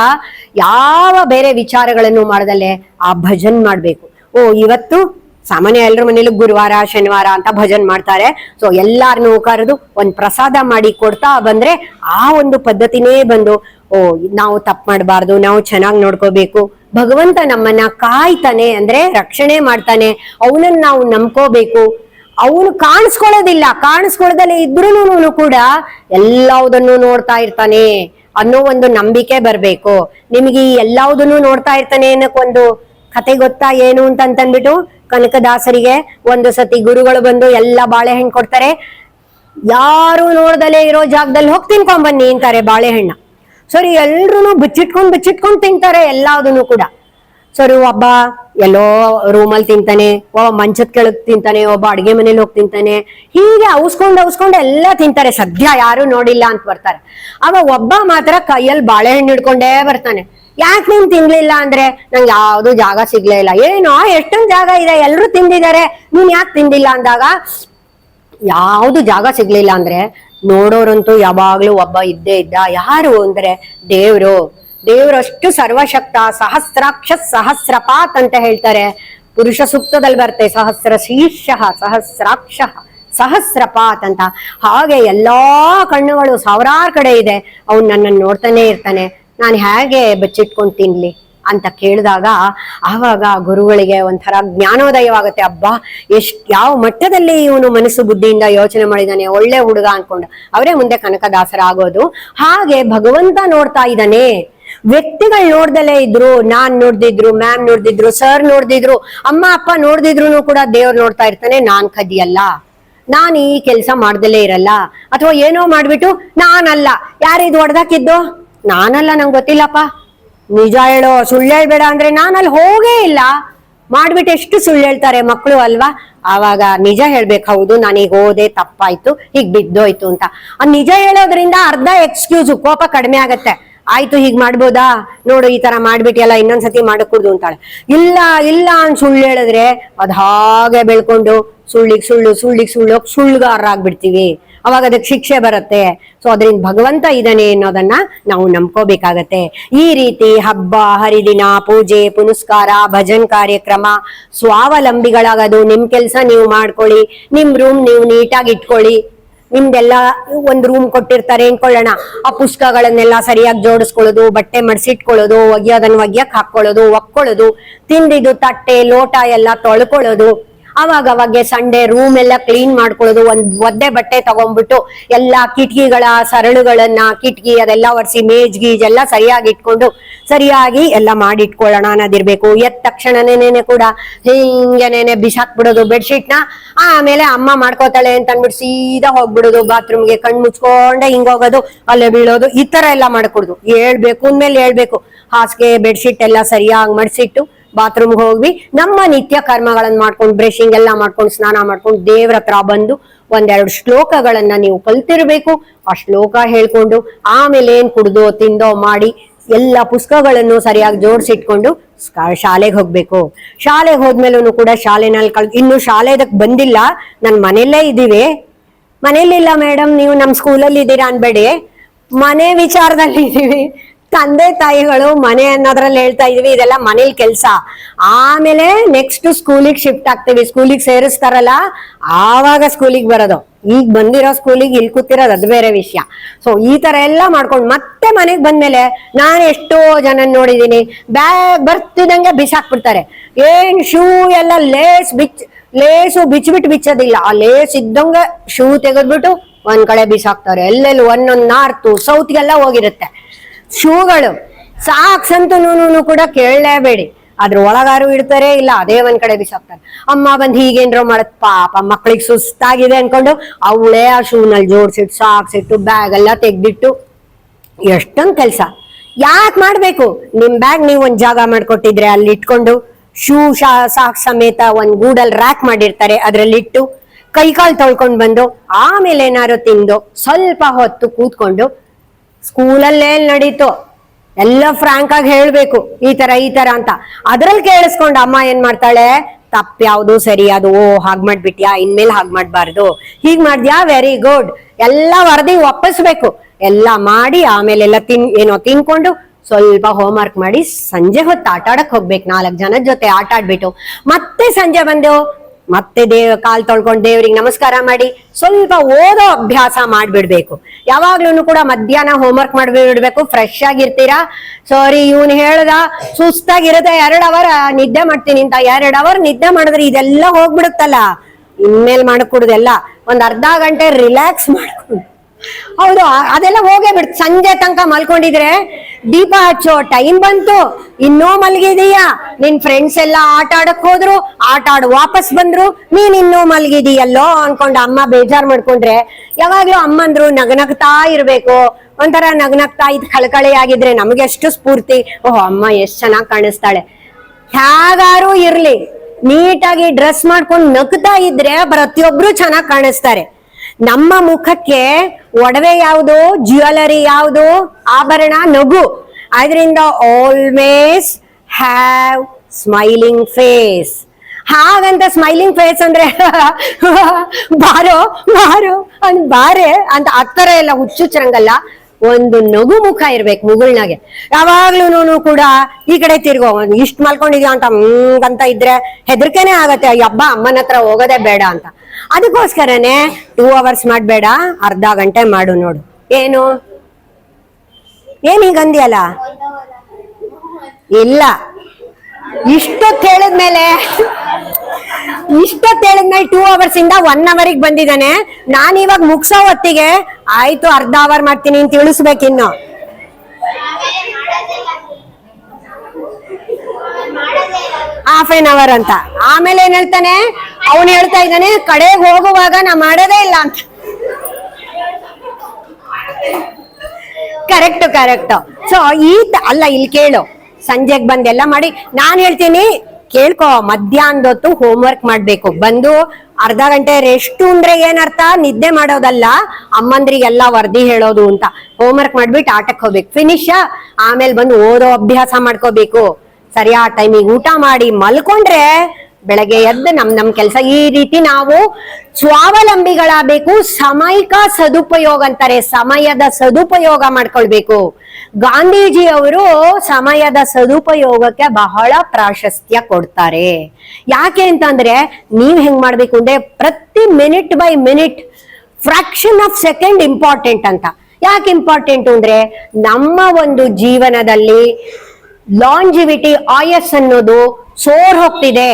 ಯಾವ ಬೇರೆ ವಿಚಾರಗಳನ್ನು ಮಾಡದಲ್ಲೇ ಆ ಭಜನ್ ಮಾಡ್ಬೇಕು. ಓ, ಇವತ್ತು ಸಾಮಾನ್ಯ ಎಲ್ಲರ ಮನೇಲಿ ಗುರುವಾರ, ಶನಿವಾರ ಅಂತ ಭಜನ್ ಮಾಡ್ತಾರೆ. ಸೊ ಎಲ್ಲಾರನ್ನು ಕರೆದು ಒಂದ್ ಪ್ರಸಾದ ಮಾಡಿ ಕೊಡ್ತಾ ಬಂದ್ರೆ ಆ ಒಂದು ಪದ್ಧತಿನೇ ಬಂದು, ಓ, ನಾವು ತಪ್ಪು ಮಾಡಬಾರ್ದು, ನಾವು ಚೆನ್ನಾಗಿ ನೋಡ್ಕೋಬೇಕು. ಭಗವಂತ ನಮ್ಮನ್ನ ಕಾಯ್ತಾನೆ ಅಂದ್ರೆ ರಕ್ಷಣೆ ಮಾಡ್ತಾನೆ. ಅವನನ್ನ ನಾವು ನಂಬ್ಕೋಬೇಕು. ಅವನು ಕಾಣಿಸ್ಕೊಳ್ಳೋದಿಲ್ಲ. ಕಾಣಿಸ್ಕೊಳ್ಳದಲ್ಲೇ ಇದ್ರೂನು ಕೂಡ ಎಲ್ಲವುದನ್ನು ನೋಡ್ತಾ ಇರ್ತಾನೆ ಅನ್ನೋ ಒಂದು ನಂಬಿಕೆ ಬರ್ಬೇಕು. ನಿಮಗೆ ಎಲ್ಲವುದನ್ನು ನೋಡ್ತಾ ಇರ್ತಾನೆ ಅನ್ನಕ್ಕೊಂದು ಕತೆ ಗೊತ್ತಾ ಏನು ಅಂತ ಅಂತಂದ್ಬಿಟ್ಟು ಕನಕದಾಸರಿಗೆ ಒಂದು ಸತಿ ಗುರುಗಳು ಬಂದು ಎಲ್ಲ ಬಾಳೆಹಣ್ಣು ಕೊಡ್ತಾರೆ. ಯಾರು ನೋಡ್ದಲೇ ಇರೋ ಜಾಗದಲ್ಲಿ ಹೋಗಿ ತಿನ್ಕೊಂಡ್ ಬನ್ನಿ ಅಂತಾರೆ ಬಾಳೆಹಣ್ಣ. ಸರಿ ಎಲ್ರು ಬಿಚ್ಚಿಟ್ಕೊಂಡ್ ಬಿಚ್ಚಿಟ್ಕೊಂಡ್ ತಿಂತಾರೆ ಎಲ್ಲಾದನ್ನು ಕೂಡ. ಸರಿ, ಒಬ್ಬ ಎಲ್ಲೋ ರೂಮಲ್ಲಿ ತಿಂತಾನೆ, ಒಬ್ಬ ಮಂಚದ ಕೆಳಗ್ ತಿಂತಾನೆ, ಒಬ್ಬ ಅಡಿಗೆ ಮನೇಲಿ ಹೋಗಿ ತಿಂತಾನೆ, ಹೀಗೆ ಔಸ್ಕೊಂಡ್ ಔಸ್ಕೊಂಡ್ ಎಲ್ಲ ತಿಂತಾರೆ. ಸದ್ಯ ಯಾರು ನೋಡಿಲ್ಲ ಅಂತ ಬರ್ತಾರೆ. ಅವ ಒಬ್ಬ ಮಾತ್ರ ಕೈಯಲ್ಲಿ ಬಾಳೆಹಣ್ಣು ಹಿಡ್ಕೊಂಡೇ ಬರ್ತಾನೆ. ಯಾಕೆ ನೀನ್ ತಿನ್ಲಿಲ್ಲ ಅಂದ್ರೆ ನಂಗೆ ಯಾವ್ದು ಜಾಗ ಸಿಗ್ಲೇ ಇಲ್ಲ. ಏನೋ ಎಷ್ಟೊಂದ್ ಜಾಗ ಇದೆ, ಎಲ್ರು ತಿಂದಿದ್ದಾರೆ ನೀನ್ ಯಾಕೆ ತಿಂದಿಲ್ಲ ಅಂದಾಗ ಯಾವ್ದು ಜಾಗ ಸಿಗ್ಲಿಲ್ಲ ಅಂದ್ರೆ ನೋಡೋರಂತೂ ಯಾವಾಗ್ಲೂ ಒಬ್ಬ ಇದ್ದೇ ಇದ್ದ. ಯಾರು ಅಂದ್ರೆ ದೇವ್ರು. ದೇವ್ರಷ್ಟು ಸರ್ವಶಕ್ತ, ಸಹಸ್ರಾಕ್ಷ ಸಹಸ್ರಪಾತ್ ಅಂತ ಹೇಳ್ತಾರೆ. ಪುರುಷ ಸೂಕ್ತದಲ್ಲಿ ಬರ್ತೆ ಸಹಸ್ರ ಶೀರ್ಷ, ಸಹಸ್ರಾಕ್ಷ ಸಹಸ್ರಪಾತ್ ಅಂತ. ಹಾಗೆ ಎಲ್ಲಾ ಕಣ್ಣುಗಳು ಸಾವಿರಾರು ಕಡೆ ಇದೆ. ಅವ್ನು ನನ್ನನ್ನು ನೋಡ್ತಾನೆ ಇರ್ತಾನೆ. ನಾನು ಹೇಗೆ ಬಚ್ಚಿಟ್ಕೊಂಡು ತಿನ್ಲಿ ಅಂತ ಕೇಳಿದಾಗ ಆವಾಗ ಗುರುಗಳಿಗೆ ಒಂಥರ ಜ್ಞಾನೋದಯವಾಗುತ್ತೆ. ಅಬ್ಬಾ, ಎಷ್ಟ್, ಯಾವ ಮಟ್ಟದಲ್ಲಿ ಇವನು ಮನಸ್ಸು ಬುದ್ಧಿಯಿಂದ ಯೋಚನೆ ಮಾಡಿದಾನೆ, ಒಳ್ಳೆ ಹುಡುಗ ಅನ್ಕೊಂಡು. ಅವರೇ ಮುಂದೆ ಕನಕದಾಸರ ಆಗೋದು ಹಾಗೆ ಭಗವಂತ ನೋಡ್ತಾ ಇದ್ದಾನೆ. ವ್ಯಕ್ತಿಗಳು ನೋಡ್ದಲೇ ಇದ್ರು, ನಾನ್ ನೋಡ್ದಿದ್ರು, ಮ್ಯಾಮ್ ನೋಡ್ದಿದ್ರು, ಸರ್ ನೋಡ್ದಿದ್ರು, ಅಮ್ಮ, ಅಪ್ಪ ನೋಡ್ದಿದ್ರು ಕೂಡ ದೇವ್ರು ನೋಡ್ತಾ ಇರ್ತಾನೆ, ನಾನ್ ಕದಿಯಲ್ಲ. ನಾನ್ ಈ ಕೆಲಸ ಮಾಡ್ದಲೇ ಇರಲ್ಲ. ಅಥವಾ ಏನೋ ಮಾಡ್ಬಿಟ್ಟು ನಾನಲ್ಲ. ಯಾರಿದ್ ಹೊಡ್ದಾಕಿದ್ದು? ನಾನಲ್ಲ ನಂಗೆ ಗೊತ್ತಿಲ್ಲಪ್ಪ. ನಿಜ ಹೇಳೋ ಸುಳ್ಳು ಹೇಳ್ಬೇಡ ಅಂದ್ರೆ ನಾನು ಅಲ್ಲಿ ಹೋಗೇ ಇಲ್ಲ. ಮಾಡ್ಬಿಟ್ಟು ಎಷ್ಟು ಸುಳ್ಳು ಹೇಳ್ತಾರೆ ಮಕ್ಕಳು ಅಲ್ವಾ? ಆವಾಗ ನಿಜ ಹೇಳ್ಬೇಕು, ಹೌದು, ನಾನೀಗ ಹೋದೆ, ತಪ್ಪಾಯ್ತು ಈಗ ಬಿದ್ದೋಯ್ತು ಅಂತ. ಆ ನಿಜ ಹೇಳೋದ್ರಿಂದ ಅರ್ಧ ಎಕ್ಸ್ಕ್ಯೂಸ್ ಕೋಪ ಕಡಿಮೆ ಆಗತ್ತೆ. ಆಯ್ತು, ಹೀಗ್ ಮಾಡ್ಬೋದಾ? ನೋಡು, ಈ ತರ ಮಾಡ್ಬಿಟ್ಟಿಯಲ್ಲ, ಇನ್ನೊಂದ್ಸತಿ ಮಾಡಕೂಡ್ದು ಅಂತಾಳೆ. ಇಲ್ಲ ಇಲ್ಲ ಅಂತ ಸುಳ್ಳು ಹೇಳಿದ್ರೆ ಅದ್ ಹಾಗೆ ಬೆಳ್ಕೊಂಡು ಸುಳ್ಳಿಗ್ ಸುಳ್ಳು ಸುಳ್ಳಿಗ್ ಸುಳ್ಳು ಸುಳ್ಳುಗಾರರಾಗ್ಬಿಡ್ತೀವಿ ಅವಾಗ ಅದಕ್ಕೆ ಶಿಕ್ಷೆ ಬರುತ್ತೆ. ಸೊ ಅದರಿಂದ ಭಗವಂತ ಇದ್ದಾನೆ ಅನ್ನೋದನ್ನ ನಾವು ನಂಬ್ಕೋಬೇಕಾಗತ್ತೆ. ಈ ರೀತಿ ಹಬ್ಬ, ಹರಿದಿನ, ಪೂಜೆ, ಪುನಸ್ಕಾರ, ಭಜನ್ ಕಾರ್ಯಕ್ರಮ, ಸ್ವಾವಲಂಬಿಗಳಾಗೋದು. ನಿಮ್ ಕೆಲ್ಸ ನೀವು ಮಾಡ್ಕೊಳ್ಳಿ. ನಿಮ್ ರೂಮ್ ನೀವು ನೀಟಾಗಿ ಇಟ್ಕೊಳ್ಳಿ. ನಿಮ್ದೆಲ್ಲ ಒಂದು ರೂಮ್ ಕೊಟ್ಟಿರ್ತಾರೆ ಅನ್ಕೊಳ್ಳೋಣ. ಆ ಪುಸ್ತಕಗಳನ್ನೆಲ್ಲ ಸರಿಯಾಗಿ ಜೋಡಿಸ್ಕೊಳ್ಳೋದು, ಬಟ್ಟೆ ಮಡ್ಸಿಟ್ಕೊಳ್ಳೋದು ಒಗ್ಯೋದನ್ನ ಒಗ್ಯಕ್ ಹಾಕೊಳ್ಳೋದು ಒಕ್ಕೊಳ್ಳೋದು, ತಿಂದಿದ್ದು ತಟ್ಟೆ, ಲೋಟ ಎಲ್ಲ ತೊಳ್ಕೊಳ್ಳೋದು. ಅವಾಗ ಅವಾಗ ಸಂಡೆ ರೂಮ್ ಎಲ್ಲ ಕ್ಲೀನ್ ಮಾಡ್ಕೊಳ್ಳೋದು, ಒಂದ್ ಒದ್ದೆ ಬಟ್ಟೆ ತಗೊಂಡ್ಬಿಟ್ಟು ಎಲ್ಲಾ ಕಿಟಕಿಗಳ ಸರಳುಗಳನ್ನ, ಕಿಟಕಿ ಅದೆಲ್ಲ ಒರೆಸಿ, ಮೇಜ್ ಗೀಜ್ ಎಲ್ಲ ಸರಿಯಾಗಿ ಇಟ್ಕೊಂಡು ಸರಿಯಾಗಿ ಎಲ್ಲ ಮಾಡಿ ಇಟ್ಕೊಳ್ಳೋಣ ಅನ್ನೋದಿರ್ಬೇಕು. ಎದ್ದ ತಕ್ಷಣನೇನೆ ಕೂಡ ಹಿಂಗೆನೇನೆ ಬಿಸಾಕ್ಬಿಡೋದು ನ ಆಮೇಲೆ ಅಮ್ಮ ಮಾಡ್ಕೋತಾಳೆ ಅಂತ ಅನ್ಬಿಟ್ಟು ಸೀದಾ ಹೋಗ್ಬಿಡೋದು ಬಾತ್ರೂಮ್ಗೆ ಕಣ್ ಮುಚ್ಕೊಂಡೆ ಹಿಂಗೋಗೋದು ಅಲ್ಲೇ ಬೀಳೋದು, ಈ ತರ ಎಲ್ಲ ಮಾಡ್ಕೊಡುದು. ಹೇಳ್ಬೇಕು ಅಂದ್ಮೇಲೆ ಹೇಳ್ಬೇಕು. ಹಾಸಿಗೆ ಬೆಡ್ಶೀಟ್ ಎಲ್ಲ ಸರಿಯಾಗಿ ಮಡ್ಸಿಟ್ಟು ಬಾತ್ರೂಮ್ಗೆ ಹೋಗ್ವಿ ನಮ್ಮ ನಿತ್ಯ ಕರ್ಮಗಳನ್ನ ಮಾಡ್ಕೊಂಡು ಬ್ರಷಿಂಗ್ ಎಲ್ಲ ಮಾಡ್ಕೊಂಡು, ಸ್ನಾನ ಮಾಡ್ಕೊಂಡು ದೇವ್ರ ಹತ್ರ ಬಂದು ಒಂದೆರಡು ಶ್ಲೋಕಗಳನ್ನ ನೀವು ಕಲ್ತಿರ್ಬೇಕು. ಆ ಶ್ಲೋಕ ಹೇಳ್ಕೊಂಡು ಆಮೇಲೆ ಏನ್ ಕುಡ್ದೋ, ತಿಂದೋ ಮಾಡಿ ಎಲ್ಲ ಪುಸ್ತಕಗಳನ್ನು ಸರಿಯಾಗಿ ಜೋಡಿಸಿಟ್ಕೊಂಡು ಶಾಲೆಗೆ ಹೋಗ್ಬೇಕು. ಶಾಲೆಗೆ ಹೋದ್ಮೇಲೂ ಕೂಡ ಶಾಲೆನಲ್ಲಿ ಕಲ್, ಇನ್ನು ಶಾಲೆದಕ್ ಬಂದಿಲ್ಲ. ನನ್ ಮನೆಯಲ್ಲೇ ಇದೀವಿ ಮನೇಲಿಲ್ಲ ಮೇಡಮ್ ನೀವು ನಮ್ ಸ್ಕೂಲಲ್ಲಿ ಇದ್ದೀರಾ ಅನ್ಬೇಡಿ. ಮನೆ ವಿಚಾರದಲ್ಲಿ ಇದೀವಿ ತಂದೆ ತಾಯಿಗಳು ಮನೆ ಅನ್ನೋದ್ರಲ್ಲಿ ಹೇಳ್ತಾ ಇದೀವಿ, ಇದೆಲ್ಲ ಮನೇಲಿ ಕೆಲಸ. ಆಮೇಲೆ ನೆಕ್ಸ್ಟ್ ಸ್ಕೂಲಿಗೆ ಶಿಫ್ಟ್ ಆಗ್ತೀವಿ. ಸ್ಕೂಲಿಗೆ ಸೇರಿಸ್ತಾರಲ್ಲ, ಆವಾಗ ಸ್ಕೂಲಿಗೆ ಬರೋದು. ಈಗ ಬಂದಿರೋ ಸ್ಕೂಲಿಗೆ ಇಲ್ಲಿ ಕೂತಿರೋದು ಅದು ಬೇರೆ ವಿಷಯ. ಸೊ ಈ ತರ ಎಲ್ಲ ಮಾಡ್ಕೊಂಡು ಮತ್ತೆ ಮನೆಗೆ ಬಂದ್ಮೇಲೆ ನಾನು ಎಷ್ಟೋ ಜನ ನೋಡಿದೀನಿ. ಬ್ಯಾಗ್ ಬರ್ತಿದಂಗೆ ಬಿಸಾಕ್ಬಿಡ್ತಾರೆ. ಏನ್ ಶೂ ಎಲ್ಲ ಲೇಸ್ ಬಿಚ್ ಲೇಸು ಬಿಚ್ಚಿಬಿಟ್ಟು ಬಿಚ್ಚೋದಿಲ್ಲ. ಆ ಲೇಸ್ ಇದ್ದಂಗೆ ಶೂ ತೆಗೆದ್ಬಿಟ್ಟು ಒಂದ್ ಕಡೆ ಬಿಸಾಕ್ತಾರೆ. ಎಲ್ಲೆಲ್ಲಿ ಒಂದೊಂದು ನಾರ್ತು ಸೌತ್ಗೆಲ್ಲ ಹೋಗಿರುತ್ತೆ. ಶೂಗಳು. ಸಾಕ್ಸ್ ನೂನು ಕೂಡ ಕೇಳಲೇಬೇಡಿ. ಅದ್ರ ಒಳಗಾರು ಇಡ್ತಾರೆ, ಇಲ್ಲ ಅದೇ ಒಂದ್ ಕಡೆ ಬಿಸಾಕ್ತಾರೆ. ಅಮ್ಮ ಬಂದ್ ಹೀಗೇನ್ರೋ ಮಾಡತ್, ಪಾಪ ಮಕ್ಳಿಗೆ ಸುಸ್ತಾಗಿದೆ ಅನ್ಕೊಂಡು ಅವಳೇ ಆ ಶೂನಲ್ಲಿ ಜೋಡ್ಸಿಟ್ಟು ಸಾಕ್ಸಿಟ್ಟು ಬ್ಯಾಗ್ ಎಲ್ಲ ತೆಗ್ದಿಟ್ಟು, ಎಷ್ಟೊಂದ್ ಕೆಲ್ಸ. ಯಾಕೆ ಮಾಡ್ಬೇಕು? ನಿಮ್ ಬ್ಯಾಗ್ ನೀವು ಒಂದ್ ಜಾಗ ಮಾಡ್ಕೊಟ್ಟಿದ್ರೆ ಅಲ್ಲಿ ಇಟ್ಕೊಂಡು ಶೂ ಶಾ ಸಾಕ್ ಸಮೇತ ಒಂದ್ ಗೂಡಲ್ ರ್ಯಾಕ್ ಮಾಡಿರ್ತಾರೆ, ಅದ್ರಲ್ಲಿ ಇಟ್ಟು ಕೈ ಕಾಲ್ ತೊಳ್ಕೊಂಡ್ ಬಂದು ಆಮೇಲೆ ಏನಾರು ತಿಂದು ಸ್ವಲ್ಪ ಹೊತ್ತು ಕೂತ್ಕೊಂಡು ಸ್ಕೂಲಲ್ಲೇ ನಡೀತು ಎಲ್ಲ ಫ್ರಾಂಕ್ ಆಗಿ ಹೇಳ್ಬೇಕು, ಈ ತರ ಈ ತರ ಅಂತ. ಅದ್ರಲ್ಲಿ ಕೇಳಿಸ್ಕೊಂಡು ಅಮ್ಮ ಏನ್ ಮಾಡ್ತಾಳೆ? ತಪ್ಪ ಯಾವ್ದು ಸರಿ, ಅದು ಓ, ಹಾಗ್ ಮಾಡ್ಬಿಟ್ಯಾ, ಇನ್ಮೇಲೆ ಹಾಗ್ ಮಾಡ್ಬಾರ್ದು. ಹೀಗ್ ಮಾಡ್ದ್ಯಾ? ವೆರಿ ಗುಡ್ ಎಲ್ಲ ವರದಿ ಒಪ್ಪಿಸ್ಬೇಕು. ಎಲ್ಲ ಮಾಡಿ ಆಮೇಲೆ ಎಲ್ಲ ತಿನ್, ಏನೋ ತಿನ್ಕೊಂಡು ಸ್ವಲ್ಪ ಹೋಮ್ ವರ್ಕ್ ಮಾಡಿ ಸಂಜೆ ಹೊತ್ತು ಆಟ ಆಡಕ್ ಹೋಗ್ಬೇಕು. ನಾಲ್ಕು ಜನದ ಜೊತೆ ಆಟ ಆಡ್ಬಿಟ್ಟು ಮತ್ತೆ ಸಂಜೆ ಬಂದು ಮತ್ತೆ ದೇವ, ಕಾಲ್ ತೊಳ್ಕೊಂಡು ದೇವ್ರಿಗೆ ನಮಸ್ಕಾರ ಮಾಡಿ, ಸ್ವಲ್ಪ ಓದೋ ಅಭ್ಯಾಸ ಮಾಡ್ಬಿಡ್ಬೇಕು. ಯಾವಾಗ್ಲೂ ಕೂಡ ಮಧ್ಯಾಹ್ನ ಹೋಮ್ವರ್ಕ್ ಮಾಡ್ಬಿಡ್ಬೇಕು ಫ್ರೆಶ್ ಆಗಿರ್ತೀರಾ? ಸಾರಿ ಇವನು ಹೇಳ್ದ, ಸುಸ್ತಾಗಿರುತ್ತೆ, ಎರಡ್ ಅವರ್ ನಿದ್ದೆ ಮಾಡ್ತೀನಿ ಅಂತ. ಎರಡ್ ಅವರ್ ನಿದ್ದೆ ಮಾಡಿದ್ರೆ ಇದೆಲ್ಲ ಹೋಗ್ಬಿಡುತ್ತಲ್ಲ? ಇನ್ಮೇಲ್ ಮಾಡಕೂಡುದೆಲ್ಲ. ಒಂದ್ ಅರ್ಧ ಗಂಟೆ ರಿಲ್ಯಾಕ್ಸ್ ಮಾಡ್ಕೊಂಡು. ಹೌದು ಅದೆಲ್ಲ ಹೋಗೇ ಬಿಡ್ತು ಸಂಜೆ ತನಕ ಮಲ್ಕೊಂಡಿದ್ರೆ ದೀಪ ಹಚ್ಚೋ ಟೈಮ್ ಬಂತು. ಇನ್ನೂ ಮಲ್ಗಿದೀಯಾ? ನಿನ್ ಫ್ರೆಂಡ್ಸ್ ಎಲ್ಲ ಆಟ ಆಡಕ್ ಹೋದ್ರು, ಆಟ ಆಡ್ ವಾಪಸ್ ಬಂದ್ರು. ನೀನ್ ಇನ್ನೂ ಮಲಗಿದೀಯಲ್ಲೋ ಅನ್ಕೊಂಡು ಅಮ್ಮ ಬೇಜಾರ್ ಮಾಡ್ಕೊಂಡ್ರೆ, ಯಾವಾಗ್ಲೂ ಅಮ್ಮಂದ್ರು ನಗನಗ್ತಾ ಇರ್ಬೇಕು. ಒಂಥರ ನಗ್ನಗ್ತಾ ಇದ್ ಕಳಕಳಿ ಆಗಿದ್ರೆ ನಮ್ಗೆ ಎಷ್ಟು ಸ್ಫೂರ್ತಿ. ಓಹೋ, ಅಮ್ಮ ಎಷ್ಟ್ ಚೆನ್ನಾಗ್ ಕಾಣಿಸ್ತಾಳೆ. ಹೇಗಾರು ಇರ್ಲಿ. ನೀಟಾಗಿ ಡ್ರೆಸ್ ಮಾಡ್ಕೊಂಡು ನಗ್ತಾ ಇದ್ರೆ ಪ್ರತಿಯೊಬ್ರು ಚೆನ್ನಾಗ್ ಕಾಣಿಸ್ತಾರೆ. ನಮ್ಮ ಮುಖಕ್ಕೆ ಒಡವೆ ಯಾವುದು? ಜ್ಯುವೆಲರಿ ಯಾವುದು? ಆಭರಣ, ನಗು. ಅದರಿಂದ ಆಲ್ವೇಸ್ ಹ್ಯಾವ್ ಸ್ಮೈಲಿಂಗ್ ಫೇಸ್ ಹಾಗಂತ ಸ್ಮೈಲಿಂಗ್ ಫೇಸ್ ಅಂದ್ರೆ ಬಾರೋ ಬಾರೋ, ಅಂದ್ ಬಾರೆ ಅಂತ ಹತ್ತರ ಎಲ್ಲ ಹುಚ್ಚುಚ್ಚರಂಗಲ್ಲ ಒಂದು ನಗು ಮುಖ ಇರ್ಬೇಕು ಮುಗುಳ್ನಾಗೆ. ಯಾವಾಗ್ಲೂನು ಕೂಡ ಈ ಕಡೆ ತಿರ್ಗೋ ಇಷ್ಟ್ ಮಲ್ಕೊಂಡಿದ್ಯಾ ಅಂತ, ಹ್ಮ್ ಅಂತ ಇದ್ರೆ ಹೆದರ್ಕೆನೆ ಆಗತ್ತೆ ಅಬ್ಬ, ಅಮ್ಮನ ಹತ್ರ ಹೋಗೋದೇ ಬೇಡ ಅಂತ. ಅದಕ್ಕೋಸ್ಕರನೇ ಟೂ ಅವರ್ಸ್ ಮಾಡ್ಬೇಡ, ಅರ್ಧ ಗಂಟೆ ಮಾಡು ನೋಡು. ಏನು? ಏನ್ ಈಗ ಅಂದಿಯಲ್ಲ? ಇಲ್ಲ. ಇಷ್ಟೊತ್ತು ಹೇಳಿದ್ಮೇಲೆ ಇಷ್ಟೊತ್ತು ಹೇಳಿದ್ಮೇಲೆ ಟೂ ಅವರ್ಸ್ ಇಂದ ಒನ್ ಅವರಿಗೆ ಬಂದಿದ್ದಾನೆ. ನಾನು ಇವಾಗ ಮುಗ್ಸೋ ಹೊತ್ತಿಗೆ, ಆಯ್ತು, ಅರ್ಧ ಅವರ್ ಮಾಡ್ತೀನಿ ಅಂತ ತಿಳಿಸ್ಬೇಕಿನ್ನು ಹಾಫ್ ಆನ್ ಅವರ್ ಅಂತ. ಆಮೇಲೆ ಏನ್ ಹೇಳ್ತಾನೆ? ಅವನು ಹೇಳ್ತಾ ಇದ್ದಾನೆ ಕಡೆಗೆ ಹೋಗುವಾಗ ನಾ ಮಾಡೋದೇ ಇಲ್ಲ ಅಂತ. ಕರೆಕ್ಟ್ ಕರೆಕ್ಟ್ ಸೊ ಈ ಅಲ್ಲ, ಇಲ್ಲಿ ಕೇಳು. ಸಂಜೆಗೆ ಬಂದೆಲ್ಲ ಮಾಡಿ. ನಾನ್ ಹೇಳ್ತೀನಿ ಕೇಳ್ಕೊ, ಮಧ್ಯಾಹ್ನದೊತ್ತು ಹೋಮ್ ವರ್ಕ್ ಮಾಡ್ಬೇಕು. ಬಂದು ಅರ್ಧ ಗಂಟೆ ರೆಸ್ಟ್ ಅಂದ್ರೆ ಏನರ್ಥ? ನಿದ್ದೆ ಮಾಡೋದಲ್ಲ. ಅಮ್ಮಂದ್ರಿಗೆಲ್ಲ ವರದಿ ಹೇಳೋದು ಅಂತ. ಹೋಮ್ ವರ್ಕ್ ಮಾಡ್ಬಿಟ್ಟು ಆಟಕ್ಕೆ ಹೋಗ್ಬೇಕು. ಫಿನಿಶ್ ಆಮೇಲೆ ಬಂದು ಓದೋ ಅಭ್ಯಾಸ ಮಾಡ್ಕೋಬೇಕು. ಸರಿಯಾದ ಟೈಮಿಗೆ ಊಟ ಮಾಡಿ ಮಲ್ಕೊಂಡ್ರೆ ಬೆಳಗ್ಗೆ ಎದ್ದು ನಮ್ ನಮ್ ಕೆಲಸ. ಈ ರೀತಿ ನಾವು ಸ್ವಾವಲಂಬಿಗಳಾಗಬೇಕು, ಸಮಯಕ ಸದುಪಯೋಗ ಅಂತಾರೆ, ಸಮಯದ ಸದುಪಯೋಗ ಮಾಡ್ಕೊಳ್ಬೇಕು. ಗಾಂಧೀಜಿ ಅವರು ಸಮಯದ ಸದುಪಯೋಗಕ್ಕೆ ಬಹಳ ಪ್ರಾಶಸ್ತ್ಯ ಕೊಡ್ತಾರೆ. ಯಾಕೆ ಅಂತಂದ್ರೆ, ನೀವ್ ಹೆಂಗ್ ಮಾಡ್ಬೇಕು ಅಂದ್ರೆ, ಪ್ರತಿ minute by minute fraction of second important ಅಂತ. ಯಾಕೆ ಇಂಪಾರ್ಟೆಂಟ್ ಅಂದ್ರೆ, ನಮ್ಮ ಒಂದು ಜೀವನದಲ್ಲಿ ಲಾಂಜಿವಿಟಿ ಆಯಸ್ ಅನ್ನೋದು ಸೋರ್ ಹೋಗ್ತಿದೆ.